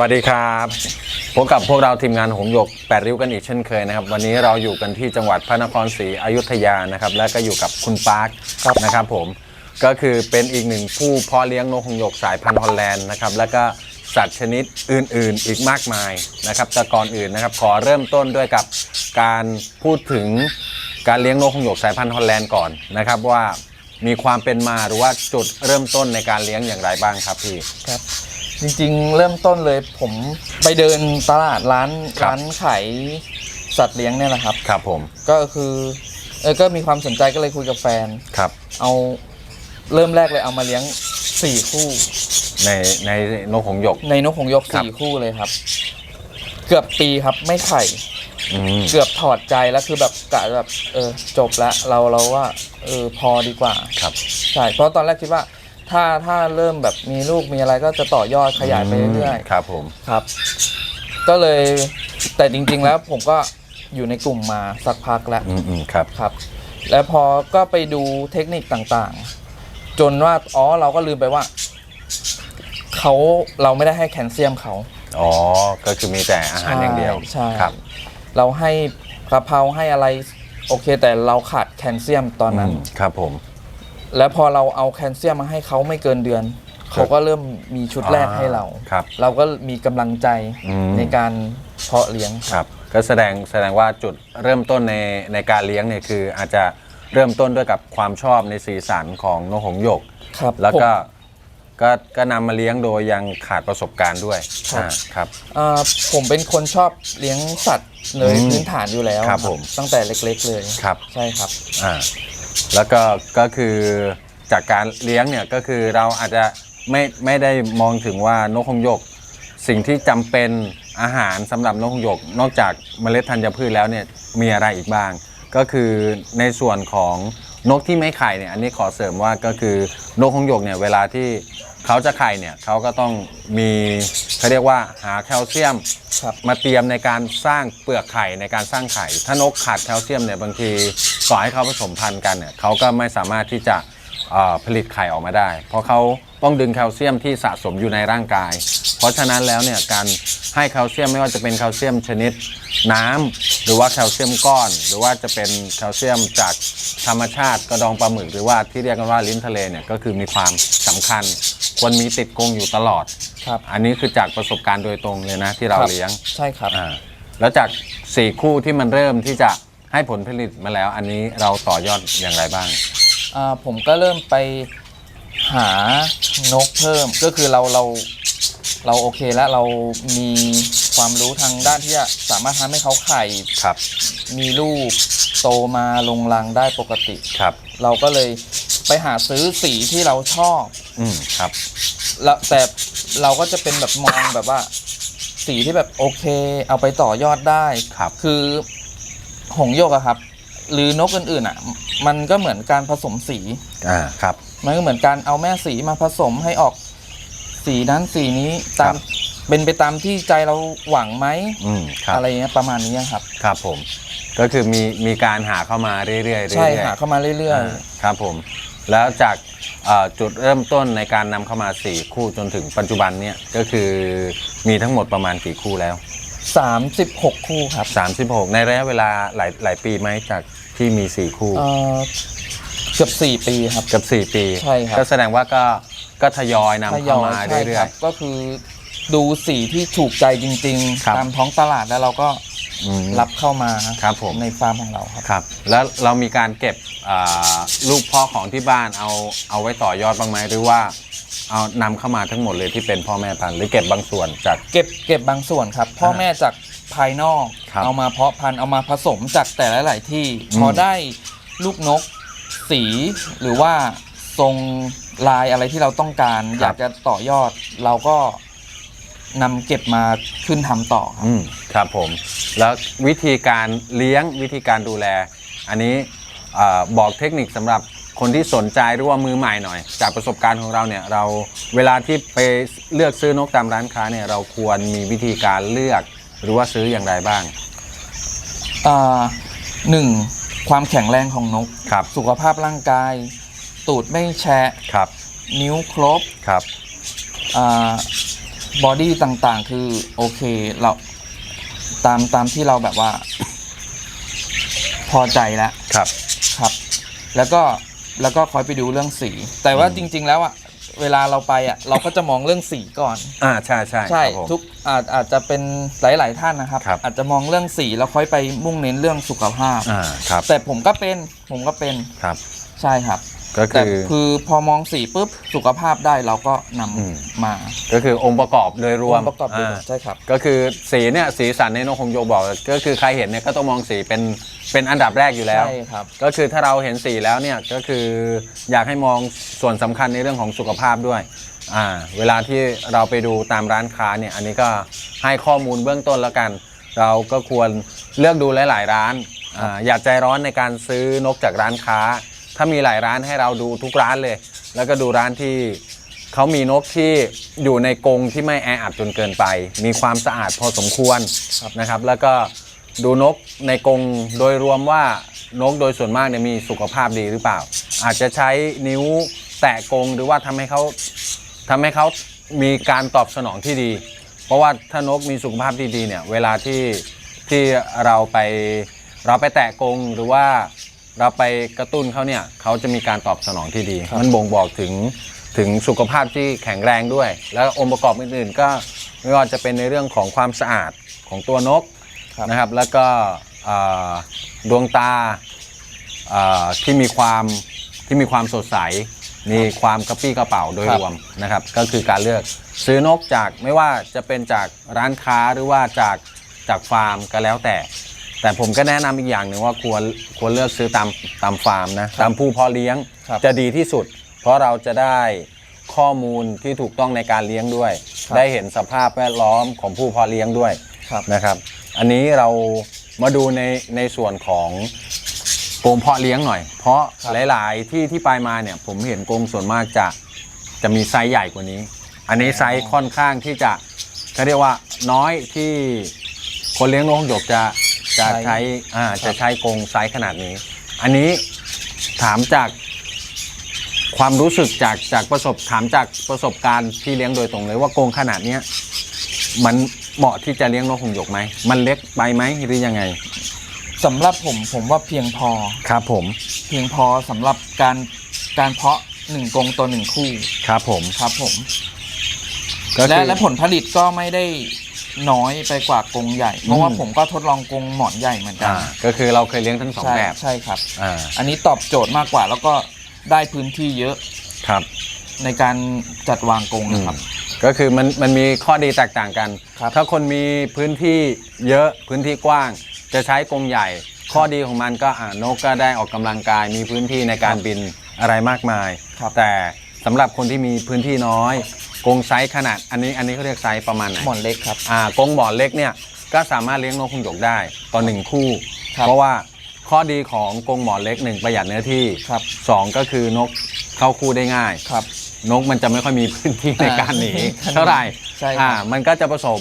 วัสดีครับพบกับพวกเราทีมงานหงส์หยกแปดริ้วกันอีกเช่นเคยนะครับ วันนี้เราอยู่กันที่จังหวัดพระนครศรีอยุธยานะครับ และก็อยู่กับคุณปาร์คนะครับ ผมก็คือเป็นอีกหนึ่งผู้เพาะเลี้ยงนกหงส์หยกสายพันธุ์ฮอลแลนด์นะครับ แล้วก็สัตว์ชนิดอื่น ๆ อีกมากมายนะครับแต่ก่อนอื่นนะครับ ขอเริ่มต้นด้วยกับการพูดถึงการเลี้ยงนกหงส์หยกสายพันธุ์ฮอลแลนด์ก่อนนะครับว่ามีความเป็นมาหรือว่าจุดเริ่มต้นในการเลี้ยงอย่างไรบ้างครับพี่ครับ จริงๆ เริ่มต้นเลยผมไปเดินตลาดร้านครับ ร้านขายสัตว์เลี้ยงเนี่ยแหละครับ ครับผมก็คือเออก็มีความสนใจก็เลยคุยกับแฟน ครับเอาเริ่มแรกเลยเอามาเลี้ยงสี่คู่ ในในนกหงส์หยก ในนกหงส์หยกครับ สี่คู่เลยครับ เกือบปีครับไม่ไข่ อืมเกือบถอดใจแล้วคือแบบกะแบบเออจบแล้วเราเราว่าเออพอดีกว่า ครับ ใช่เพราะตอนแรกคิดว่า ถ้าถ้าเริ่มแบบมีลูกมีอะไรก็จะต่อยอดขยายไปเรื่อยๆครับผมครับ ก็เลยแต่จริง ๆ แล้วผมก็อยู่ในกลุ่มมาสักพักแล้วอืมอืมครับ ครับ แล้วพอก็ไปดูเทคนิคต่างๆ จนว่าอ๋อเราก็ลืมไปว่าเขาเราไม่ได้ให้แคลเซียมเขา อ๋อ ก็คือมีแต่อาหารอย่างเดียวใช่ ครับ เราให้กระเพราให้อะไรโอเค แต่เราขาดแคลเซียมตอนนั้น อืมครับผม แล้วพอเราเอาแคลเซียมมาให้เขาไม่เกินเดือน เขาก็เริ่มมีชุดแรกให้เรา ครับเราก็มีกำลังใจอืม ในการเพาะเลี้ยง ครับก็แสดงแสดงว่าจุดเริ่มต้นในในการเลี้ยงเนี่ยคืออาจจะเริ่มต้นด้วยกับความชอบในสีสันของนกหงส์หยก ครับแล้วก็ผมก็ก็นำมาเลี้ยงโดยยังขาดประสบการณ์ด้วยครับ อ่าครับอ่าผมเป็นคนชอบเลี้ยงสัตว์เลยอืมพื้นฐานอยู่แล้วครับผมตั้งแต่เล็ก ๆ เลยครับ ใช่ครับ อ่า แล้วก็ก็คือจากการเลี้ยงเนี่ยก็คือเราอาจจะไม่ไม่ได้มองถึงว่านกหงหยก สิ่งที่จำเป็นอาหารสำหรับนกหงหยก นอกจากเมล็ดธัญพืชแล้วเนี่ยมีอะไรอีกบ้าง ก็คือในส่วนของนกที่ไม่ไข่เนี่ยอันนี้ขอเสริมว่าก็คือนกหงหยกเนี่ยเวลาที่ เขาจะไข่เนี่ยเขาก็ต้องมีเขาเรียกว่าหาแคลเซียมครับ มาเตรียมในการสร้างเปลือกไข่ในการสร้างไข่ ถ้านกขาดแคลเซียมเนี่ยบางทีต่อให้เขาผสมพันธุ์กันเนี่ยเขาก็ไม่สามารถที่จะเอ่อ ผลิตไข่ออกมาได้ เพราะเขาต้องดึงแคลเซียมที่สะสมอยู่ในร่างกาย เพราะฉะนั้นแล้วเนี่ยการให้แคลเซียมไม่ว่าจะเป็นแคลเซียมชนิดน้ำหรือว่าแคลเซียมก้อน หรือว่าจะเป็นแคลเซียมจากธรรมชาติกระดองปลาหมึกหรือว่าที่เรียกกันว่าลิ้นทะเลเนี่ยก็คือมีความสำคัญควรมีติดกรงอยู่ตลอดครับอันนี้คือจากประสบการณ์โดยตรงเลยนะที่เราครับเลี้ยงใช่ครับอ่าแล้วจากสี่คู่ที่มันเริ่มที่จะให้ผลผลิตมาแล้ว อันนี้เราต่อยอดอย่างไรบ้าง อ่าผมก็เริ่มไปหานกเพิ่มก็คือเราเราเราโอเคแล้วเรามีความรู้ทางด้านที่จะสามารถทำให้เขาไข่ครับ มีลูกโตมาลงรังได้ปกติ ครับ เราก็เลยไปหาซื้อสีที่เราชอบอืมครับ แล้วแต่เราก็จะเป็นแบบมองแบบว่า สีที่แบบโอเค เอาไปต่อยอดได้ครับ คือหงส์โยกอะครับ หรือนกอื่นๆอะมันก็เหมือนการผสมสี อ่าครับ มันก็เหมือนการเอาแม่สีมาผสมให้ออกสีนั้นสีนี้ตามครับ เป็นไปตามที่ใจเราหวังไหมอืมครับอะไรเงี้ยประมาณนี้ครับ ครับผม ก็คือมีมีการหาเข้ามาเรื่อยๆเรื่อยๆใช่หาเข้ามาเรื่อยอ่าครับผม แล้วจากเอ่อจุดเริ่มต้นในการนำเข้ามาสี่คู่จนถึงปัจจุบันเนี่ยก็คือมีทั้งหมดประมาณกี่คู่แล้วๆ 36 คู่ครับ36 ในระยะเวลาหลายหลายปีไหมจากที่มีสี่คู่เอ่อเกือบ 4 ปีครับ เกับ 4 ปีใช่ครับ ก็แสดงว่าก็ก็ทยอยนำทยเข้าอยมาใช่เรื่คอรัยบก็คือดูสีที่ถูกใจจริงครับ ๆ ตามท้องตลาดแล้วเราก็ๆอืม รับเข้ามาครับผม ในฟาร์มของเราครับ ครับ แล้วเรามีการเก็บอ่าลูกพ่อของที่บ้านเอาเอาไว้ต่อยอดบ้างไหมหรือว่า เอานำเข้ามาทั้งหมดเลยที่เป็นพ่อแม่พันธุ์หรือเก็บบางส่วนจาก เก็บเก็บบางส่วนครับ พ่อแม่จากภายนอก ครับเอามาเพาะพันธุ์เอามาผสมจากแต่ละหลายๆที่ อืม พอได้ลูกนก สีหรือว่าทรงลายอะไรที่เราต้องการ อยากจะต่อยอด เราก็นำเก็บมาขึ้นทำต่อครับ อืมครับผม แล้ววิธีการเลี้ยงวิธีการดูแล อันนี้อาบอกเทคนิคสำหรับ คนที่สนใจหรือว่ามือใหม่หน่อย จากประสบการณ์ของเราเนี่ยเราเวลาที่ไปเลือกซื้อนกตามร้านค้าเนี่ยเราควรมีวิธีการเลือกหรือว่าซื้ออย่างไรบ้างอ่าหนึ่งความแข็งแรงของนก ครับ สุขภาพร่างกาย ตูดไม่แฉะครับนิ้วครบครับอ่าบอดี้ต่างๆ คือโอเคเราตามตามที่เราแบบว่า พอใจแล้วครับครับ แล้วก็ แล้วก็คอยไปดูเรื่องสี แต่ว่าจริง ๆ แล้วอะเวลาเราไปอะเราก็จะมองเรื่องสีก่อน อ่าใช่ใช่ใช่ครับผม ทุกอาจอาจจะเป็นหลาย ๆ ท่านนะครับ ครับ อาจจะมองเรื่องสีแล้วค่อยไปมุ่งเน้นเรื่องสุขภาพ อ่าครับแต่ผมก็เป็นผมก็เป็นครับ ใช่ครับ ก็แต่คือคือพอมองสีปุ๊บสุขภาพได้เราก็นำอืม มาก็คือองค์ประกอบโดยรวมองค์ประกอบด้วยอ่าใช่ครับ ก็คือสีเนี่ยสีสันในนกคงโยบอก ก็คือใครเห็นเนี่ยก็ต้องมองสีเป็นเป็นอันดับแรกอยู่แล้ว ใช่ครับ ก็คือถ้าเราเห็นสีแล้วเนี่ยก็คืออยากให้มองส่วนสำคัญในเรื่องของสุขภาพด้วยอ่าเวลาที่เราไปดูตามร้านค้าเนี่ยอันนี้ก็ให้ข้อมูลเบื้องต้นแล้วกัน เราก็ควรเลือกดูหลาย ๆ ร้านอ่าอย่าใจร้อนในการซื้อนกจากร้านค้า ถ้ามีหลายร้านให้เราดูทุกร้านเลย แล้วก็ดูร้านที่เขามีนกที่อยู่ในกรงที่ไม่แออัดจนเกินไป มีความสะอาดพอสมควรครนะครับ แล้วก็ดูนกในกรงโดยรวมว่านกโดยส่วนมากเนี่ยมีสุขภาพดีหรือเปล่า อาจจะใช้นิ้วแตะกรงหรือว่าทำให้เขาทำให้เขามีการตอบสนองที่ดี เพราะว่าถ้านกมีสุขภาพที่ดีเนี่ยเวลาที่ที่เราไปเราไปแตะกรงหรือว่า เราไปกระตุ้นเขาเนี่ยเขาจะมีการตอบสนองที่ดีครับมันบ่งบอกถึงถึงสุขภาพที่แข็งแรงด้วย แล้วองค์ประกอบอื่นๆ ก็ไม่ว่าจะเป็นในเรื่องของความสะอาดของตัวนกครับนะครับ แล้วก็เอ่อดวงตาเอ่อที่มีความที่มีความสดใส มีความกระปี้กระเป๋าโดยครับรวมนะครับ ก็คือการเลือกซื้อนกจากไม่ว่าจะเป็นจากร้านค้าหรือว่าจากจากฟาร์มก็แล้วแต่ แต่ผมก็แนะนำอีกอย่างหนึ่งว่าควรควรเลือกซื้อตามตามฟาร์มนะ ตามผู้เพาะเลี้ยงครับ จะดีที่สุด เพราะเราจะได้ข้อมูลที่ถูกต้องในการเลี้ยงด้วยครับได้เห็นสภาพแวดล้อมของผู้เพาะเลี้ยงด้วย ครับ นะครับ อันนี้เรามาดูในในส่วนของกรงเพาะเลี้ยงหน่อย เพราะครับหลาย ๆ ที่ที่ไปมาเนี่ยผมเห็นกรงส่วนมากจะจะมีไซส์ใหญ่กว่านี้ อันนี้ไซส์ค่อนข้างที่จะเขาเรียกว่าน้อยที่คนเลี้ยงนกหงส์หยกจะ จะใช้ใช้อ่าจะใช้กรงไซส์ขนาดนี้ อันนี้ถามจากความรู้สึกจากจากประสบถามจากประสบการณ์ที่เลี้ยงโดยตรงเลยว่ากรงขนาดเนี้ยมันเหมาะที่จะเลี้ยงนกหงส์หยกไหมมันเล็กไปไหมหรือยังไงสำหรับผมผมว่าเพียงพอครับผม เพียงพอสำหรับการการเพาะหนึ่งกรงตัวหนึ่งคู่ครับผมครับผมก็และคือและผลผลิตก็ไม่ได้ น้อยไปกว่ากรงใหญ่ เพราะว่าอืมผมก็ทดลองกรงหมอนใหญ่เหมือนกัอ่านก็คือเราเคยเลี้ยงทั้งสองใช่แบบใช่ครับ อ่าอันนี้ตอบโจทย์มากกว่าแล้วก็ได้พื้นที่เยอะครับ ในการจัดวางกรงนะครับ ก็คือมันมันมีข้อดีแตกต่างกัน ครับ ถ้าคนมีพื้นที่เยอะพื้นที่กว้าง จะใช้กรงใหญ่ ข้อดีของมันก็อ่านกก็ได้ออกกำลังกาย มีพื้นที่ในการบินอะไรมากมาย ครับ แต่สำหรับคนที่มีพื้นที่น้อย กรงไซส์ขนาดอันนี้อันนี้เขาเรียกไซส์ประมาณไหนหมอนเล็กครับ อ่ากรงหมอนเล็กเนี่ยก็สามารถเลี้ยงนกคงหยกได้ต่อหนึ่งคู่ ครับเพราะว่าข้อดีของกรงหมอนเล็กหนึ่งประหยัดเนื้อที่ครับ สองก็คือนกเข้าคู่ได้ง่าย ครับ นกมันจะไม่ค่อยมีพื้นที่ในการหนีอ่าเท่าไหร่ใช่ครับอ่ามันก็จะผสม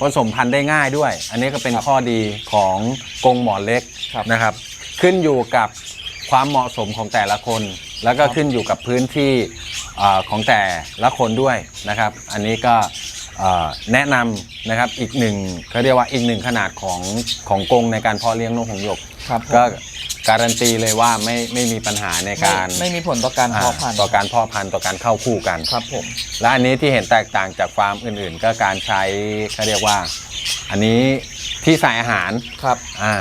ผสมพันธุ์ได้ง่ายด้วย อันนี้ก็เป็นครับข้อดีของกรงหมอนเล็กครับนะครับ ขึ้นอยู่กับความเหมาะสมของแต่ละคน แล้วก็ครับขึ้นอยู่กับพื้นที่อ่าของแต่ละคนด้วยนะครับ อันนี้ก็เอ่อแนะนำนะครับอีกหนึ่งเขาเรียกว่าอีกหนึ่งขนาดของของกรงในการเพาะเลี้ยงนกหงส์หยกครับผมก็การันตีเลยว่าไม่ไม่มีปัญหาในการไม่ไม่มีผลต่อการเพาะพันธุ์ต่อการเพาะพันธุ์ต่อการเข้าคู่กันครับผมและอันนี้ที่เห็นแตกต่างจากฟาร์มอื่น ๆ ก็การใช้เขาเรียกว่า อันนี้ที่ใส่อาหารครับอ่า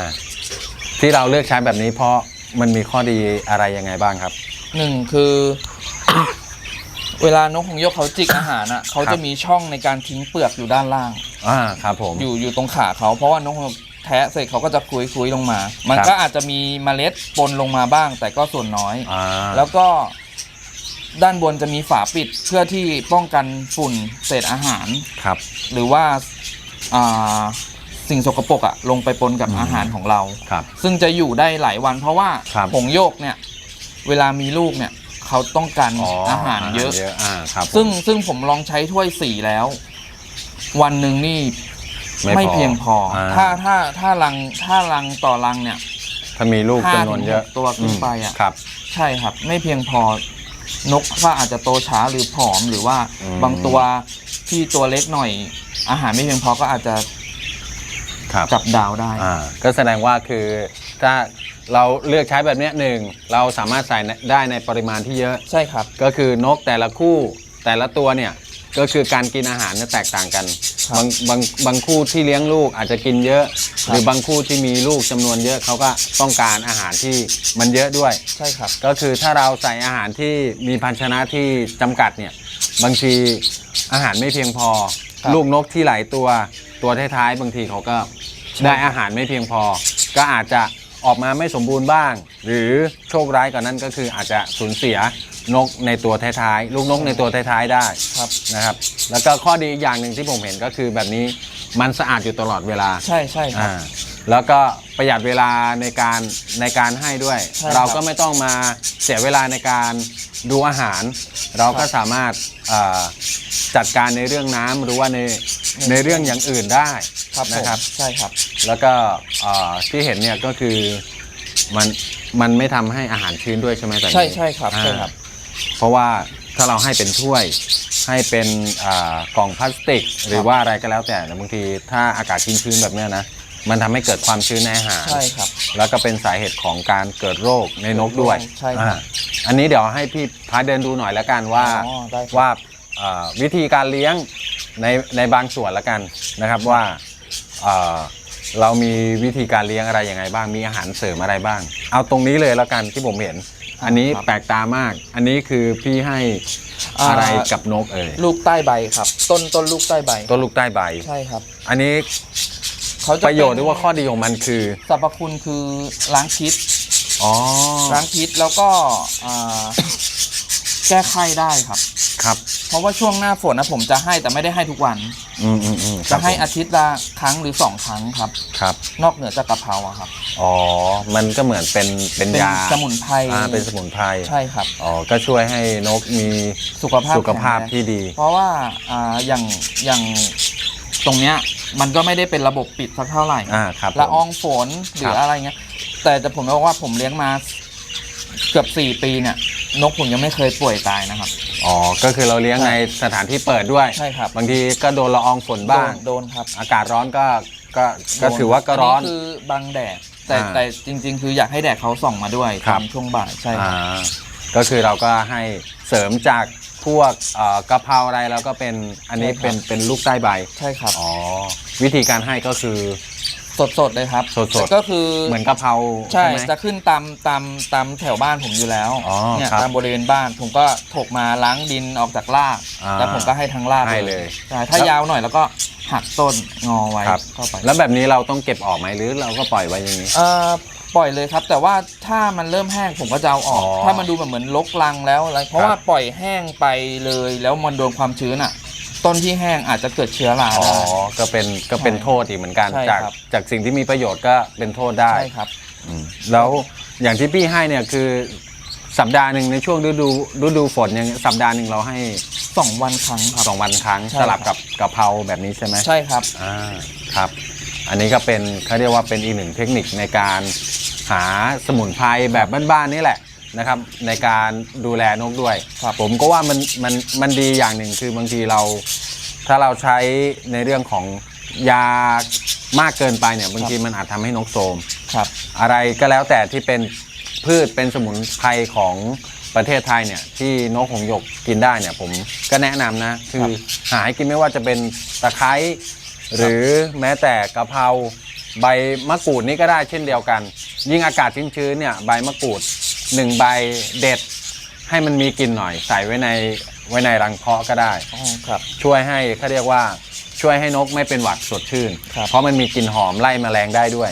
ที่เราเลือกใช้แบบนี้เพราะมันมีข้อดีอะไรยังไงบ้างครับ หนึ่งคือ เวลานกของส์หยกเขาจิกอาหารอะเขาจะมีช่องในการทิ้งเปลือกอยู่ด้านล่าง อ่าครับผมอยู่อยู่ตรงขาเขาเพราะว่านกของส์หยกแทะเสร็จเขาก็จะคุยคุยลงมา มันครับก็อาจจะมีเมล็ดปนลงมาบ้าง แต่ก็ส่วนน้อยอ่าแล้วก็ด้านบนจะมีฝาปิดเพื่อที่ป้องกันฝุ่นเศษอาหารครับ หรือว่าอ่าสิ่งสกปรกอะลงไปปนกับอืมอาหารของเราครับซึ่งจะอยู่ได้หลายวันเพราะว่าครับผงโยกเนี่ย เวลามีลูกเนี่ยเขาต้องการอ๋ออาอาหารเยอะ อ่าครับผมซึ่งซึ่งผมลองใช้ถ้วยสีแล้ว วันหนึ่งนี่ไม่ไม่พอเพียงพออาถ้าถ้าถ้ารังถ้ารังต่อรังเนี่ยถ้ามีลูกห้าจำนวนเยอะถึงหกตัวขึ้นไปอะมครับ ใช่ครับ ไม่เพียงพอนกก็อาจจะโตช้าหรือผอมหรือว่าอืมบางตัวที่ตัวเล็กหน่อย อาหารไม่เพียงพอก็อาจจะครับจับดาวได้อ่าก็แสดงว่าคือถ้า เราเลือกใช้แบบเนี้ยหนึ่งเราสามารถใส่ได้ในปริมาณที่เยอะ ใช่ครับ ก็คือนกแต่ละคู่แต่ละตัวเนี่ยก็คือการกินอาหารเนี่ยแตกต่างกันครับบางบางบางคู่ที่เลี้ยงลูกอาจจะกินเยอะ ครับ หรือบางคู่ที่มีลูกจำนวนเยอะเขาก็ต้องการอาหารที่มันเยอะด้วย ใช่ครับ ก็คือถ้าเราใส่อาหารที่มีภาชนะที่จำกัดเนี่ยบางทีอาหารไม่เพียงพอ ครับลูกนกที่หลายตัวตัวท้ายๆบางทีเขาก็ใช่ ได้อาหารไม่เพียงพอ ก็อาจจะ ออกมาไม่สมบูรณ์บ้าง หรือโชคร้ายกว่านั้นก็คืออาจจะสูญเสียนกในตัวท้ายๆลูกนกในตัวท้ายๆได้ครับนะครับ แล้วก็ข้อดีอีกอย่างหนึ่งที่ผมเห็นก็คือแบบนี้มันสะอาดอยู่ตลอดเวลาใช่ใช่ครับ อ่า แล้วก็ประหยัดเวลาในการในการให้ด้วย ใช่ครับ เราก็ไม่ต้องมาเสียเวลาในการดูอาหาร เราก็ครับสามารถอ่าจัดการในเรื่องน้ำหรือว่าในในเรื่องอย่างอื่นได้ครับผมนะครับ ใช่ครับ แล้วก็อ่าที่เห็นเนี่ยก็คือมันมันไม่ทำให้อาหารชื้นด้วยใช่ไหมแบบนี้ใช่ใช่ครับอ่าใช่ครับ เพราะว่าถ้าเราให้เป็นถ้วยให้เป็นอ่ากล่องพลาสติก หรือว่าอะไรก็แล้วแต่แต่บางทีถ้าอากาศชื้นๆแบบเนี้ยนะ มันทำให้เกิดความชื้นในอาหาร ใช่ครับ แล้วก็เป็นสาเหตุของการเกิดโรคในนกด้วยใช่ครับอ่าอันนี้เดี๋ยวให้พี่พาเดินดูหน่อยแล้วกันว่าอ๋อได้ครับ ว่าอ่าวิธีการเลี้ยงในในบางส่วนแล้วกันนะครับว่าอ่าเรามีวิธีการเลี้ยงอะไรยังไงบ้างมีอาหารเสริมอะไรบ้าง เอาตรงนี้เลยแล้วกันที่ผมเห็น อันนี้ครับแปลกตามาก อันนี้คือพี่ให้อ่าอะไรกับนกเอ่ยลูกใต้ใบครับ ต้นต้นลูกใต้ใบต้นลูกใต้ใบ ใช่ครับ อันนี้ เขาจะประโยชน์หรือว่าข้อดีของมันคือ สรรพคุณคือล้างพิษอ๋อล้างพิษแล้วก็อ่าแก้ไข้ได้ครับ ครับ เพราะว่าช่วงหน้าฝนนะผมจะให้แต่ไม่ได้ให้ทุกวัน อืมอืมอืมคจะรับให้ผมอาทิตย์ละครั้งหรือสองครั้งครับ ครับ นอกเหนือจากกะเพราอะครับ อ๋อ มันก็เหมือนเป็นเป็นเป็นยาสมุนไพรอ่าเป็นสมุนไพรใช่ครับ อ๋อ ก็ช่วยให้นกมีสุขภาพสุขภาพแข็งแรงที่ดี เพราะว่าอ่าอย่างอย่าง ตรงเนี้ยมันก็ไม่ได้เป็นระบบปิดสักเท่าไหร่อ่าครับละอผอมงฝนหรืครัอบอะไรเงี้ย แต่จะผมบอกว่าผมเลี้ยงมาเกือบสี่ปีเนี่ยนกผมยังไม่เคยป่วยตายนะครับ อ๋อ ก็คือเราเลี้ยงใช่ในสถานที่เปิดด้วย ใช่ครับ บางทีก็โดนละอองฝนบ้าง โดนโดนครับ อากาศร้อนก็ ก็ ก็โดนถือว่าก็ร้อนคือบังแดด แต่อ่าแต่จริง ๆ คืออยากให้แดดเขาส่องมาด้วยครัตบอนช่วงบ่ายใช่คอ่ารับก็คือเราก็ให้เสริมจาก พวกเอ่อกะเพราอะไรแล้วก็เป็นอันนี้ใช่ครับ เป็นเป็นลูกใต้ใบใช่ครับ อ๋อวิธีการให้ก็คือ สดสดๆเลยครับสดๆ ก็คือเหมือนกะเพราใช่ไหม จะขึ้นตามตามตามแถวบ้านผมอยู่แล้วอ๋อเนี่ยครับตามบริเวณบ้านผมก็ถกมาล้างดินออกจากรากอ่าแล้วผมก็ให้ทั้งรากให้เลยใช่ถ้าแล้ว ยาวหน่อยแล้วก็หักต้นงอไว้ครับเข้าไปแล้วแบบนี้เราต้องเก็บออกไหมหรือเราก็ปล่อยไว้อย่างนี้ เอ่อ ปล่อยเลยครับ แต่ว่าถ้ามันเริ่มแห้งผมก็จะเอาออก อ๋อถ้ามันดูแบบเหมือนลกลังแล้วอะไรเพราะครับว่าปล่อยแห้งไปเลยแล้วมันโดนความชื้นอะ ต้นที่แห้งอาจจะเกิดเชื้อราอ๋อ ได้ ก็เป็นก็เป็นใช่โทษอีกเหมือนกัน ใช่จากครับ จากสิ่งที่มีประโยชน์ก็เป็นโทษได้ ใช่ครับ อืมแล้วอย่างที่พี่ให้เนี่ยคือสัปดาห์หนึ่งในช่วงฤดูฤดูฝนอย่างเงี้ยสัปดาห์หนึ่งเราให้สองวันครั้งครับ สองวันครั้งใช่สลับครักับ บกะเพราแบบนี้ใช่ไหมใช่ครับ อ่าครับ อันนี้ก็เป็นเขาเรียกว่าเป็นอีกหนึ่งเทคนิคในการ หาสมุนไพรแบบบ้านๆนี่แหละนะครับ ในการดูแลนกด้วยครับผมก็ว่ามันมันมันดีอย่างหนึ่งคือบางทีเรา ถ้าเราใช้ในเรื่องของยามากเกินไปเนี่ยบางทีมันอาจทำให้นกโทรมครับอะไรก็แล้วแต่ที่เป็นพืชเป็นสมุนไพรของประเทศไทยเนี่ยที่นกหงส์หยกกินได้เนี่ยผมก็แนะนำนะ คือหาให้กินไม่ว่าจะเป็นตะไคร้หรือแม้แต่กะเพรา ใบมะกรูดนี่ก็ได้เช่นเดียวกัน ยิ่งอากาศชื้นๆเนี่ยใบมะกรูดหนึ่งใบเด็ด ให้มันมีกลิ่นหน่อย ใส่ไว้ในไว้ในรังเพาะก็ได้ อ๋อครับ ช่วยให้เขาเรียกว่าช่วยให้นกไม่เป็นหวัดสดชื่น ครับเพราะมันมีกลิ่นหอมไล่แมลงได้ด้วย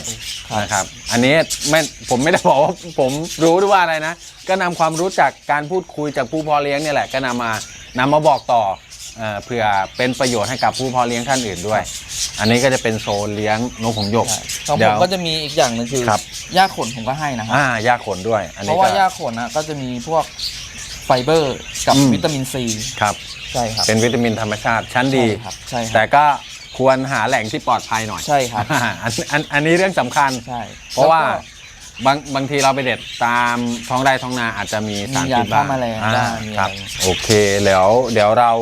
ครับ นะครับ อันนี้ไม่ผมไม่ได้บอกว่าผมรู้ด้วยว่าอะไรนะ ก็นำความรู้จากการพูดคุยจากผู้เพอเลี้ยงเนี่ยแหละก็นำมานำมาบอกต่อ เอ่อเพื่อเป็นประโยชน์ให้กับผู้เพอเลี้ยงท่านอื่นด้วย อันนี้ก็จะเป็นโซนเลี้ยงนกหงส์หยกใช่ของเดี๋ผยวมก็จะมีอีกอย่างหนึงคือครับ หญ้าขนผมก็ให้นะครับ อ่าหญ้าขนด้วย อันเพนี้ราะก็ ว่าหญ้าขนนะก็จะมีพวกไฟเบอร์กับอืม วิตามินซีครับ ใช่ครับเป็นวิตามินธรรมชาติชั้นดี ใช่ครับใช่คแต่รับ ก็ควรหาแหล่งที่ปลอดภัยหน่อยใช่ครับ อันอันอันนี้เรื่องสำคัญ ใช่เพราะว่าแล้ก็ บางบางทีเราไปเด็ดตามท้องไร่ท้องนาอาจจะมีสารมียาพิษบ้างฆ่าแมลงอ่าได้มีครับอะไรโอเคแล้วเดี๋ยวเรา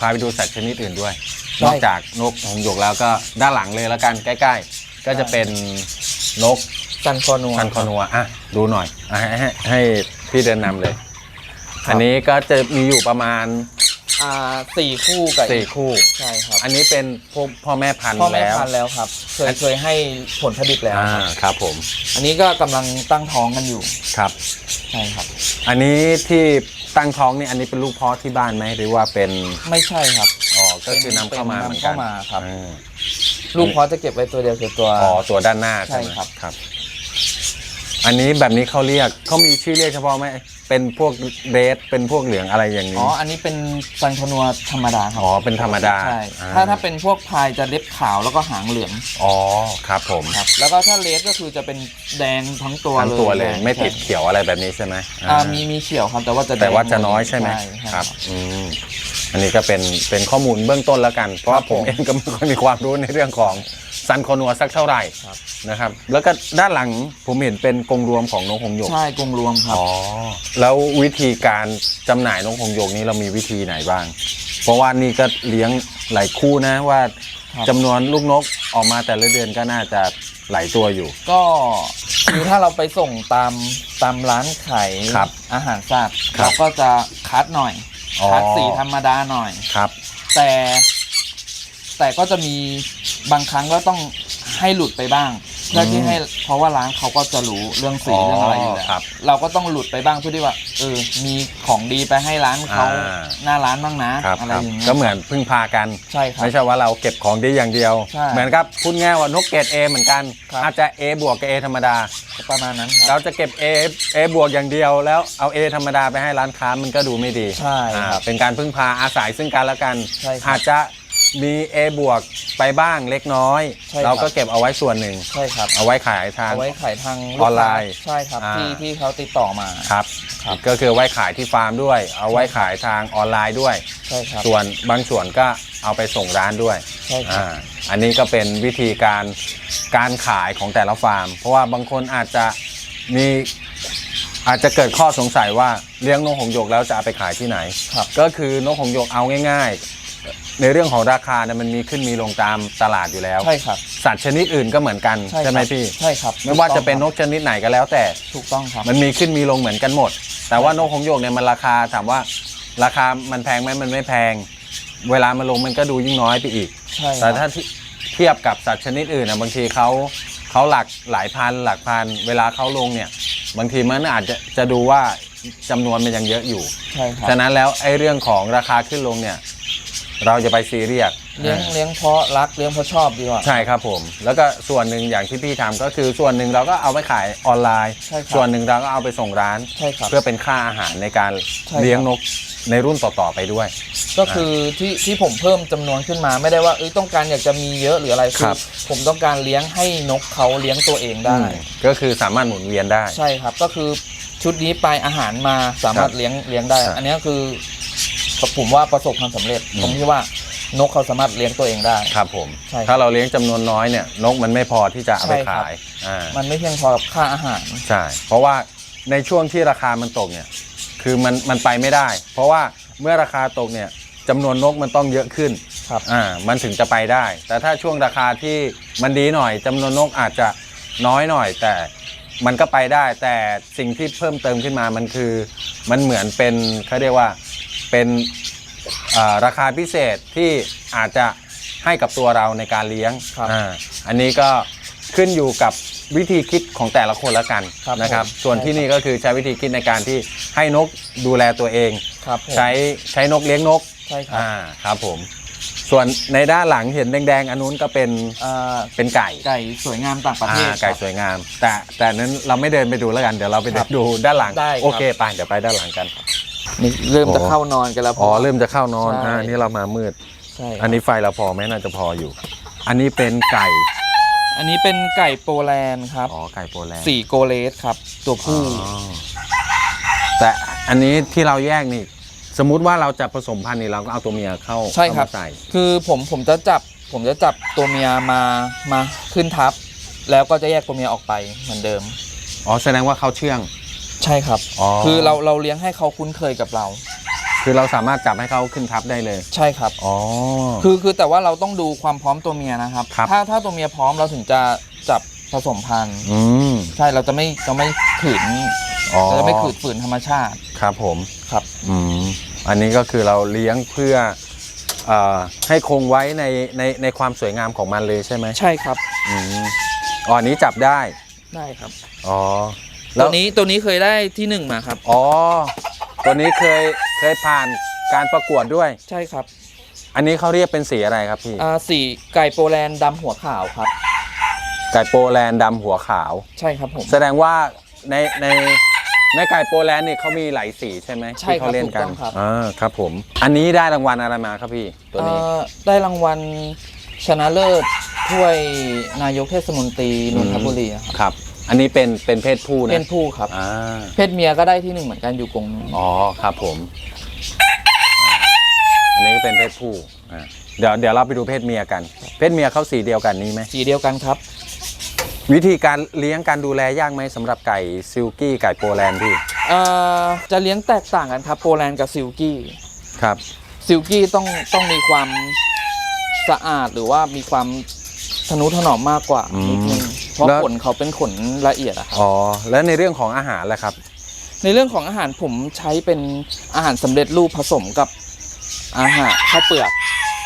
พาไปดูสัตว์ชนิดอื่นด้วย ได้ นอกจากนกหงส์หยกแล้วก็ด้านหลังเลยแล้วกันใกล้ ๆ ก็จะเป็นนกซันคอนัวซันคอนัวอะดูหน่อยอะให้ให้ให้พี่เดินนำเลยครับอันนี้ก็จะมีอยู่ประมาณ อ่าสี่คู่กับสี่คู่ ใช่ครับ อันนี้เป็นพวกพ่อแม่พันธุ์พ่อแม่แล้วพันธุ์แล้วครับ เคยเคยให้ผลผลิตแล้วอ่าครับครับผมอันนี้ก็กำลังตั้งท้องกันอยู่ ครับ ใช่ครับ อันนี้ที่ตั้งท้องนี่อันนี้เป็นลูกเพาะที่บ้านไหมหรือว่าเป็นไม่ใช่ครับ อ๋อก็คือนำเข้ามาเป็นเหมือนกันนำเข้ามาครับอ่าลูกเพาะจะเก็บไว้ตัวเดียวคือตัว อ๋อตัวด้านหน้าใช่ไหมใช่ครับ ครับ อันนี้แบบนี้เขาเรียกเขามีชื่อเรียกเฉพาะไหม เป็นพวกเรดเป็นพวกเหลืองอะไรอย่างอ๋นี้ออันนี้เป็นซันคอนัวธรรมดาครับอ๋อเป็นธรรมดาใช่อ่ถ้าถ้าเป็นพวกพายจะเล็บขาวแล้วก็หางเหลืองอ๋อครับผมครับแล้วก็ถ้าเลสก็คือจะเป็นแดงทั้งตัวทั้งเลยตัวเลยไม่ติดใช่เขียวอะไรแบบนี้ใช่ไหมอ่ามีมีเขียวครับแต่ว่าจะแต่ว่าดงจะน้อยใช่ไหมใช่ครับอืมอันนี้ก็เป็นเป็นข้อมูลเบื้องต้นแล้วกัน เพราะว่าผมเองก็ไม่ค่อยมีความรู้ในเรื่องของ ซันคอนัวสักเท่าไหร่ครับ นะครับ แล้วก็ด้านหลังผมเห็นเป็นกรงรวมของนกหงส์หยก ใช่กรงรวมครับ อ๋อ แล้ววิธีการจำหน่ายนกหงส์หยกนี้เรามีวิธีไหนบ้าง เพราะว่านี่ก็เลี้ยงหลายคู่นะว่าครับ จำนวนลูกนกออกมาแต่ละเดือนก็น่าจะหลายตัวอยู่ ก็คือถ้าเราไปส่งตามตามร้านขายครับอาหารสัตว์ครับเราก็จะคัดหน่อย อ๋อ คัดสีธรรมดาหน่อย ครับ แต่ แต่ก็จะมี บางครั้งก็ต้องให้หลุดไปบ้างเพื่อที่ให้เพราะว่าร้านเขาก็จะรู้เรื่องสีอ๋อเรื่องอะไรอยู่แล้วครับเราก็ต้องหลุดไปบ้างเพื่อที่ว่าเออมีของดีไปให้ร้านเขาอ่า หน้าร้านบ้างนะครับอะไรครับอย่างเงี้ยก็เหมือนพึ่งพากัน ใช่ครับ ไม่ใช่ว่าเราเก็บของดีอย่างเดียว ใช่เหมือนกับพูดง่ายว่านกเกรด A เหมือนกัน ครับ อาจจะ A บวกกับ A ธรรมดา ประมาณนั้นคเรารับ จะเก็บ A A บวกอย่างเดียว แล้วเอา A ธรรมดาไปให้ร้านค้ามันก็ดูไม่ดีใช่อ่าครับเป็นการพึ่งพาอาศัยซึ่งกันและกัน ใช่ครับ อาจจะ มี A บวกไปบ้างเล็กน้อย ใช่ครับ เราก็เก็บเอาไว้ส่วนหนึ่ง ใช่ครับ เอาไว้ขายทาง เอาไว้ขายทางออนไลน์ใช่ครับอ่า ที่ที่เขาติดต่อมา ครับ ครับ ก็คือไว้ขายที่ฟาร์มด้วย เอาไว้ขายทางออนไลน์ด้วย ใช่ครับส่วนบางส่วนก็เอาไปส่งร้านด้วย ใช่ครับ อ่าอันนี้ก็เป็นวิธีการการขายของแต่ละฟาร์ม เพราะว่าบางคนอาจจะมีอาจจะเกิดข้อสงสัยว่าเลี้ยงนกหงส์หยกแล้วจะเอาไปขายที่ไหน ครับก็คือนกหงส์หยกเอาง่ายๆ ในเรื่องของราคาเนี่ยมันมีขึ้นมีลงตามตลาดอยู่แล้ว ใช่ครับ สัตว์ชนิดอื่นก็เหมือนกันใช่ครับไหมพี่ใช่ครับไม่ว่าจะเป็นนถูกชนิดไหนก็แล้วแต่ ถูกต้องครับ มันมีขึ้นมีลงเหมือนกันหมด แต่ว่านกหงส์หยกเนี่ยมันราคาถามว่าราคามันแพงไหมมันไม่แพง เวลามันลงมันก็ดูยิ่งน้อยไปอีก ใช่ครับแต่ถ้าเทียบกับสัตว์ชนิดอื่นนะบางทีเขาเขาหลักหลายพันหลักพันเวลาเขาลงเนี่ยบางทีมันอาจจะจะดูว่าจำนวนมันยังเยอะอยู่ ใช่ครับ ฉะนั้นแล้วไอ้เรื่องของราคาขึ้นลงเนี่ย เราจะไปซีเรียสเลี้ยงเลี้ยงเพราะรักเลี้ยงเพราะชอบดีกว่า ใช่ครับผม แล้วก็ส่วนหนึ่งอย่างที่พี่ทำก็คือส่วนหนึ่งเราก็เอาไปขายออนไลน์ ใช่ครับส่วนหนึ่งเราก็เอาไปส่งร้าน ใช่ครับเพื่อเป็นค่าอาหารในการใช่ครับ เลี้ยงนกในรุ่นต่อๆไปด้วย ก็คือที่ที่ผมเพิ่มจำนวนขึ้นมา ไม่ได้ว่าเอ้ยต้องการอยากจะมีเยอะหรืออะไรครับผมต้องการเลี้ยงให้นกเขาเลี้ยงตัวเองได้ ก็คือสามารถหมุนเวียนได้ ใช่ครับก็คือชุดนี้ไปอาหารมาสามารถครับเลี้ยงเลี้ยงได้ครับอันนี้คือ ผมว่าประสบความสำเร็จอืมตรงที่ว่านกเขาสามารถเลี้ยงตัวเองได้ ครับผม ใช่ครับถ้าเราเลี้ยงจำนวนน้อยเนี่ยนกมันไม่พอที่จะเอาไปใช่ครับ ขายอ่า มันไม่เพียงพอกับค่าอาหาร ใช่ เพราะว่าในช่วงที่ราคามันตกเนี่ย คือมันมันไปไม่ได้ เพราะว่าเมื่อราคาตกเนี่ยจำนวนนกมันต้องเยอะขึ้นครับ อ่า มันถึงจะไปได้ แต่ถ้าช่วงราคาที่มันดีหน่อยจำนวนนกอาจจะน้อยหน่อย แต่มันก็ไปได้ แต่สิ่งที่เพิ่มเติมขึ้นมามันคือ มันเหมือนเป็นเขาเรียกว่า เป็นอ่าราคาพิเศษที่อาจจะให้กับตัวเราในการเลี้ยงครับอ่าอันนี้ก็ขึ้นอยู่กับวิธีคิดของแต่ละคนละกันครับนะครับ ผม ส่วนที่นี่ก็คือใช้วิธีคิดในการที่ให้นกดูแลตัวเอง ครับผมใช้ใช้นกเลี้ยงนกใช่ครับอ่าครับผม ส่วนในด้านหลังเห็นแดงๆ อันนู้นก็เป็นอ่าเป็นไก่ไก่สวยงามต่างประเทศอ่าไก่ครับสวยงาม แต่แต่นั้นเราไม่เดินไปดูแล้วกันเดี๋ยวเราไปครับดูด้านหลังได้ครับ โอเคไปเดี๋ยวไปด้านหลังกัน นี่เริ่มจะอ๋อเข้านอนกันแล้วอ๋อเริ่มจะเข้านอนใช่อ่านี่เรามามืดใช่ครับอันนี้ไฟเราพอไหมน่าจะพออยู่ อันนี้เป็นไก่ อันนี้เป็นไก่โปแลนด์ครับอ๋อไก่โปแลนด์สีโกเลสครับ ตัวผู้อ๋อแต่อันนี้ที่เราแยกนี่ สมมุติว่าเราจะผสมพันธุ์นี่เราก็เอาตัวเมียเข้าใช่ครับเข้ามาใส่คือผมผมจะจับผมจะจับตัวเมียมามาขึ้นทับ แล้วก็จะแยกตัวเมียออกไปเหมือนเดิมอ๋อแสดงว่าเขาเชื่อง ใช่ครับ อ๋อ คือเราเราเลี้ยงให้เขาคุ้นเคยกับเราคคือเราสามารถจับให้เขาขึ้นทับได้เลย ใช่ครับ อ๋อ คือคือแต่ว่าเราต้องดูความพร้อมตัวเมียนะครับ ครับ ถ้าถ้าตัวเมียพร้อมเราถึงจะจับผสมพันธุ์ อืมใช่เราจะไม่เราไม่ขืนอ๋อเราจะไม่ขืนฝืนธรรมชาติครับผม ครับ อืม อันนี้ก็คือเราเลี้ยงเพื่อเอ่อให้คงไว้ในในในความสวยงามของมันเลยใช่ไหมใช่ครับ อืมอ๋ออันนี้จับได้ ได้ครับ อ๋อ ตัวนี้ตัวนี้เคยได้ที่หนึ่งมาครับ อ๋อ ตัวนี้เคยเคยผ่านการประกวดด้วย ใช่ครับอันนี้เขาเรียกเป็นสีอะไรครับพี่ อ่าสีไก่โปแลนด์ดำหัวขาวครับ ไก่โปแลนด์ดำหัวขาว ใช่ครับผม แสดงว่าในในในไก่โปแลนด์นี่เขามีหลายสีใช่ไหมใช่ที่ครัเขาบเล่นถูกกัต้นองครับ อ่าครับผม อันนี้ได้รางวัลอะไรมาครับพี่ตัวนี้ เอ่อได้รางวัลชนะเลิศถ้วยนายกเทศมนตรีนนทบุรีอะครับครับ อันนี้เป็นเป็นเพศผู้นะเป็นผู้ครับ อ่าเพศเมียก็ได้ที่หนึ่งเหมือนกันอยู่กรงนึงอ๋อครับผมอ่าอันนี้ก็เป็นเพศผู้อ่าเดี๋ยวเดี๋ยวเราไปดูเพศเมียกัน เพศเมียเขาสีเดียวกันนี้ไหมสีเดียวกันครับ วิธีการเลี้ยงการดูแลยากไหมสำหรับไก่ซิลกี้ไก่โปแลนด์พี่เอ่อจะเลี้ยงแตกต่างกันครับโปแลนด์กับซิลกี้ครับ ซิลกี้ต้องต้องมีความสะอาดหรือว่ามีความทนุถนอมมากกว่า อืมนิดนึง เพราะแล้ว ขนเขาเป็นขนละเอียดอะครับอ๋อแล้วในเรื่องของอาหารล่ะครับ ในเรื่องของอาหารผมใช้เป็นอาหารสำเร็จรูปผสมกับอาหารข้าวเปลือก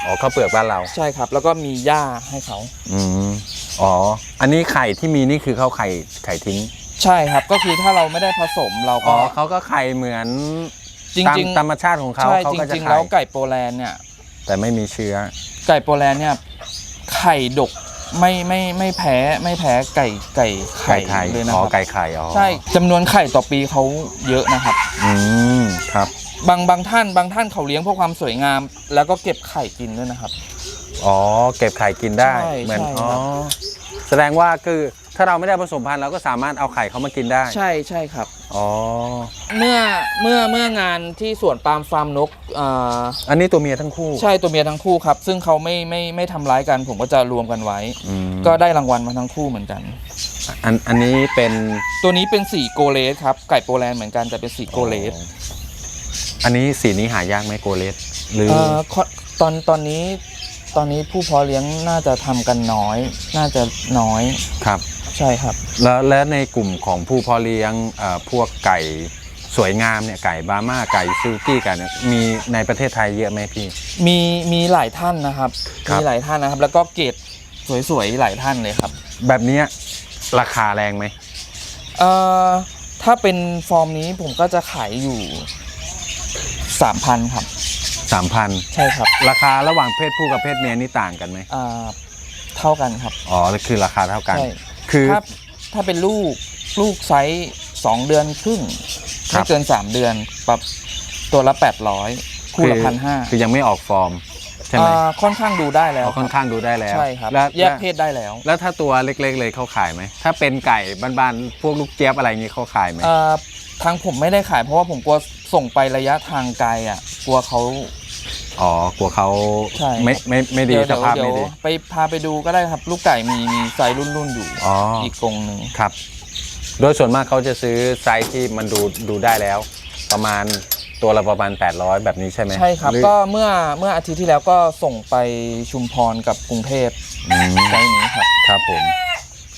อ๋อข้าวเปลือกบ้านเรา ใช่ครับ แล้วก็มีหญ้าให้เขาอืมอ๋อ อันนี้ไข่ที่มีนี่คือเขาไข่ไข่ทิ้ง ใช่ครับ ก็คือถ้าเราไม่ได้ผสมเราอ๋ก็อเขาก็ไข่เหมือนจริงตามจริงธรรมชาติของเขาใช่เขาจก็จะริงๆไข่แล้วไก่โปแลนด์เนี่ย แต่ไม่มีเชื้อ ไก่โปแลนด์เนี่ยไข่ดก ไม่ไม่ไม่แพ้ไม่แพ้ไก่ไก่ไก่ไข่ไข่เลยนะอ๋อครับไก่ไข่อ๋อใช่จำนวนไข่ต่อปีเขาเยอะนะครับ อืมครับบางบางท่านบางท่านเขาเลี้ยงเพื่อความสวยงาม แล้วก็เก็บไข่กินด้วยนะครับ อ๋อเก็บไข่กินได้ใช่เหมือนใช่อ๋อครับ แสดงว่าคือถ้าเราไม่ได้ผสมพันธุ์เราก็สามารถเอาไข่เขามากินได้ ใช่ใช่ครับ อ๋อ เมื่อเมื่อเมื่องานที่สวนปาล์มฟาร์มนกอ่าอันนี้ตัวเมียทั้งคู่ใช่ตัวเมียทั้งคู่ครับ ซึ่งเขาไม่ไม่ไม่ทำร้ายกัน ผมก็จะรวมกันไว้ อืมก็ได้รางวัลมาทั้งคู่เหมือนกัน อันอันนี้เป็นตัวนี้เป็นสีโกเลสครับ ไก่โปแลนด์เหมือนกันแต่เป็นสีโกเลสอันนี้สีนี้หายากไหมโกเลสหรือเอ่อข้อตอนตอนนี้ ตอนนี้ผู้เพาะเลี้ยงน่าจะทำกันน้อย น่าจะน้อยครับ ใช่ครับ แล้วแล้วในกลุ่มของผู้เพาะเลี้ยงเอ่อพวกไก่สวยงามเนี่ยไก่บาร์มาไก่ซิลกี้กันเนี่ยมีในประเทศไทยเยอะไหมพี่ มีมีหลายท่านนะครับครับมีหลายท่านนะครับ แล้วก็เกรดสวยๆหลายท่านเลยครับ แบบเนี้ยราคาแรงไหมเอ่อถ้าเป็นฟอร์มนี้ผมก็จะขายอยู่สามพันครับ สามพันใช่ครับราคาระหว่างเพศผู้กับเพศเมียนี่ต่างกันไหมอ่าเท่ากันครับ อ๋อคือราคาเท่ากัน ใช่คือถ้าถ้าเป็นลูกลูกไซส์สองเดือนครึ่งครัไม่บ เกินสามเดือนปรับตัวละแปดร้อยคู่ละอพันห้าคือยังไม่ออกฟอร์ม ใช่ไหมค่อนข้างดูได้แล้วเขาค่อนข้างดูได้แล้วใช่ครับแล้วแยกเพศได้แล้วแล้วถ้าตัวเล็กๆเลยเขาขายไหม ถ้าเป็นไก่บ้านๆพวกลูกเจี๊ยบอะไรอย่างงี้เขาขายไหมเอ่อทางผมไม่ได้ขายเพราะว่าผมกลัวส่งไประยะทางไกลอะกลัวเขา อ๋อกลัวเขาใช่ ไม่ไม่ไม่ดีเดี๋ยวสเดี๋ยวภาพเดี๋ยไม่วดี ไปพาไปดูก็ได้ครับ ลูกไก่มีมีไซส์รุ่นรุ่นๆอยู่อ๋ออีกกรงหนึ่งครับ โดยส่วนมากเขาจะซื้อไซส์ที่มันดูดูได้แล้ว ประมาณตัวละประมาณ 800 แบบนี้ใช่ไหมใช่ครับ หอก็เมื่อเมื่ออาทิตย์ที่แล้วก็ส่งไปชุมพรกับกรุงเทพอืมไซส์นี้ครับ ครับผม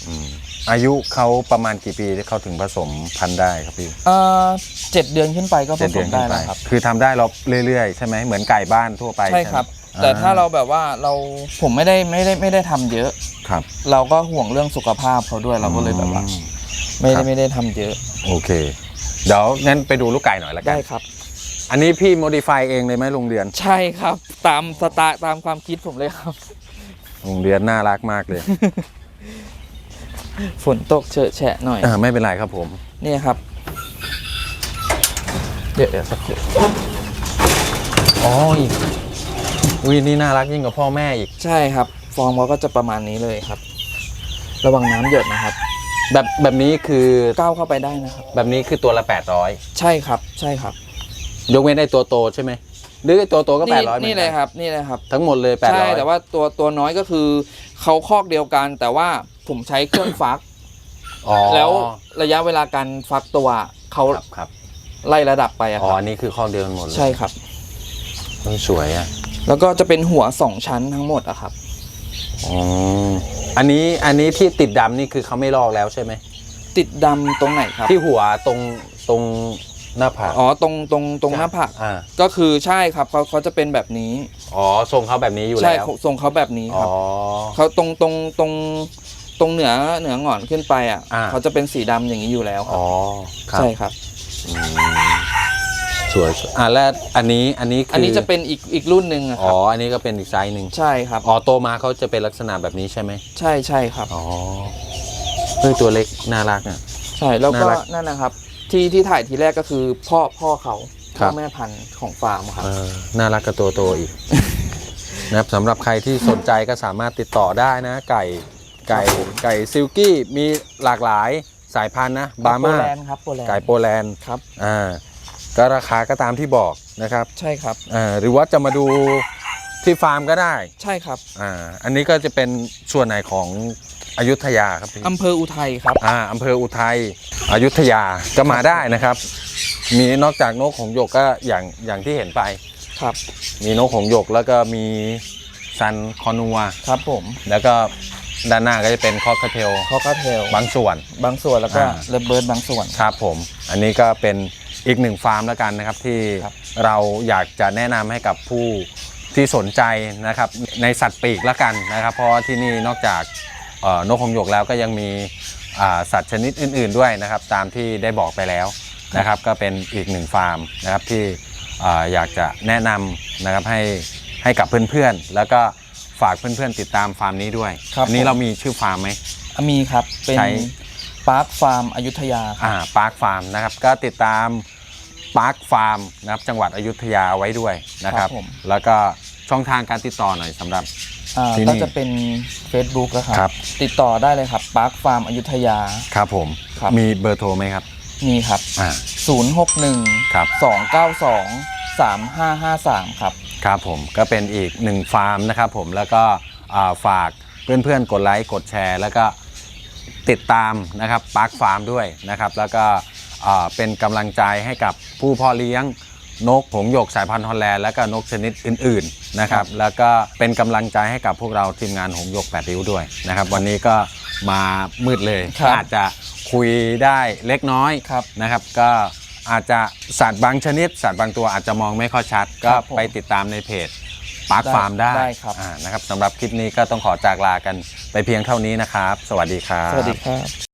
อืม อายุเขาประมาณกี่ปีที่เขาถึงผสมพันธุ์ได้ครับพี่เอ่อเจ็ดเดือนขึ้นไปก็ผเจ็ดสเดือมนได้ขึ้นไปแล้วครับ คือทำได้เราเรื่อยๆ ใช่ไหมเหมือนไก่บ้านทั่วไปใช่ครับ ไหมแต่ถ้าอ่เราแบบว่าเราผมไม่ได้ไม่ได้ไม่ได้ทำเยอะ ครับ เราก็ห่วงเรื่องสุขภาพเขาด้วยเราก็เลยแบบว่าอืมไม่ครัได้บ ไม่ได้ทำเยอะโอเค เดี๋ยวงั้นไปดูลูกไก่หน่อยละกัได้น ครับ อันนี้พี่โมดิฟายเองเลยไหมโรงเรียนใช่ครับ ตามสไตล์ตามความคิดผมเลยครับโรงเรียนน่ารักมากเลย ฝนตกเฉอะแฉะหน่อย อ่าไม่เป็นไรครับผมนี่ครับ เดี๋ยวเดี๋ยวสักครู่อ๋ออีกอุ้ยนี่น่ารักยิ่งกว่าพ่อแม่อีก ใช่ครับ ฟองเขาก็จะประมาณนี้เลยครับ ระวังน้ำหยดนะครับ แบบแบบนี้คือก้าวเข้าไปได้นะครับ แบบนี้คือตัวละ 800 ใช่ครับ ใช่ครับ ยกเว้นไอ้ตัวโตใช่ไหม หรือไอ้ตัวโตก็นี่800หมือกันี่เลยครับนี่เลยครับ ทั้งหมดเลย800ใช่แต่ว่าตัวตัวน้อยก็คือเขาคอกเดียวกัน แต่ว่าผมใช้เครื่องฟักอ๋อแล้วระยะเวลาการฟักตัวเขาครับครับไล่ระดับไปอะอ๋อครับอันนี้คือข้อเดียวกันหมดเลยใช่ครับมันสวยอะแล้วก็จะเป็นหัวสองชั้นทั้งหมดอะครับอ๋ออันนี้อันนี้ที่ติดดำนี่คือเขาไม่ลอกแล้วใช่ไหมติดดำตรงไหนครับ ที่หัวตรงตรง หน้าผาก อ๋อตรงตรงตรงหน้าผากอ่า ก็คือใช่ครับเขาเขาจะเป็นแบบนี้ อ๋อทรงเขาแบบนี้อยู่ใช่แล้วทรงเขาแบบนี้อ๋คอ รับเขาตรงตรงตรงตรงเหนือเหนือหงอนขึ้นไปอะอ่า เขาจะเป็นสีดำอย่างนี้อยู่แล้วครัอ๋บอครับใช่ครับอืมสวยสวยอ่าแล้วอันนี้อันนี้คืออัอันนี้จะเป็นอีกอีกรุ่นหนึ่งอะคอ๋รัอบอันนี้ก็เป็นอีกไซส์หนึ่งใช่ครับอ๋อโตมาเขาจะเป็นลักษณะแบบนี้ใช่ไหมใช่ใช่ครับ อ๋อเฮ้ยตัวเล็กน่ารักอะ ใช่แล้วก็น่ารัก นั่นนะครับ ที่ที่ถ่ายทีแรกก็คือพ่อพ่อเขาครัพ่อบแม่พันธุ์ของฟาร์มครับ เออน่ารักกับตัวโตอีก นะครับสำหรับใครที่สนใจก็สามารถติดต่อได้นะ ไก่ไก่ไก่ซิลกี้มีหลากหลายสายพันธุ์นะบาร์มาโปแลนด์ครับโปแลนด์ไก่โปแลนด์ครับ อ่าก็ราคาก็ตามที่บอกนะครับใช่ครับ อ่าหรือว่าจะมาดูที่ฟาร์มก็ได้ใช่ครับ อ่าอันนี้ก็จะเป็นส่วนไหนของ อยุธยาครับพี่อำเภออุทัยครับ อ่าอำเภออุทัยอยุธยาก็มาได้นะครับ มีนอกจากนกของส์หยกก็อย่างอย่างที่เห็นไป ครับ มีนกของส์หยกแล้วก็มีซันคอนัว ครับผมแล้วก็ด้านหน้าก็จะเป็นคอกเทลคอกาเทลบางส่วน บางส่วนแล้วก็อ่าเลเบิร์ดบางส่วน ครับผม อันนี้ก็เป็นอีกหนึ่งฟาร์มแล้วกันนะครับที่ครับ เราอยากจะแนะนำให้กับผู้ที่สนใจนะครับในสัตว์ปีกแล้วกันนะครับ เพราะว่าที่นี่นอกจากเอ่อ นกของส์หยกแล้วก็ยังมีอ่าสัตว์ชนิดอื่น ๆด้วยนะครับ ตามที่ได้บอกไปแล้วนะครับ ก็เป็นอีกหนึ่งฟาร์มนะครับที่อ่าอยากจะแนะนำนะครับให้ให้กับเพื่อนๆ แล้วก็ฝากเพื่อนๆติดตามฟาร์มนี้ด้วยครับอันนี้ผม เรามีชื่อฟาร์มไหมอะมีครับ เป็นใช้ ปาร์คฟาร์มอยุธยาครับ อ่าปาร์คฟาร์มนะครับก็ติดตามปาร์คฟาร์มนะครับจังหวัดอยุธยาไว้ด้วยนะครับ ครับผม แล้วก็ช่องทางการติดต่อหน่อยสำหรับ อ่าที่นี่ก็จะเป็น Facebook แล้วคครัรับบติดต่อได้เลยครับปาร์คฟาร์มอยุธยา ครับผม ครับ มีเบอร์โทรไหมครับ มีครับ อ่า 061 ครับ 292 3553 ครับ ครับผมก็เป็นอีกหนึ่งฟาร์มนะครับผมแล้วก็อ่าฝากเพื่อนๆ กดไลค์กดแชร์ แล้วก็ติดตามนะครับปาร์คฟาร์มด้วยนะครับ แล้วก็อ่าเป็นกำลังใจให้กับผู้เพ่อเลี้ยง นกหงส์หยกสายพันธุ์ฮอลแลนด์และก็นกชนิดอื่นๆนะครับแล้วก็เป็นกำลังใจให้กับพวกเราทีมงานหงส์หยกแปดริ้วด้วยนะครับวันนี้ก็มามืดเลยครับอาจจะคุยได้เล็กน้อยครับ นะครับก็อาจจะสัตว์บางชนิด สัตว์บางตัวอาจจะมองไม่ค่อยชัด ก็ครับผมไปติดตามในเพจปาร์คได้ฟาร์มได้ได้ครับ อ่านะครับสำหรับคลิปนี้ก็ต้องขอจากลากันไปเพียงเท่านี้นะครับ สวัสดีครับ สวัสดีครับ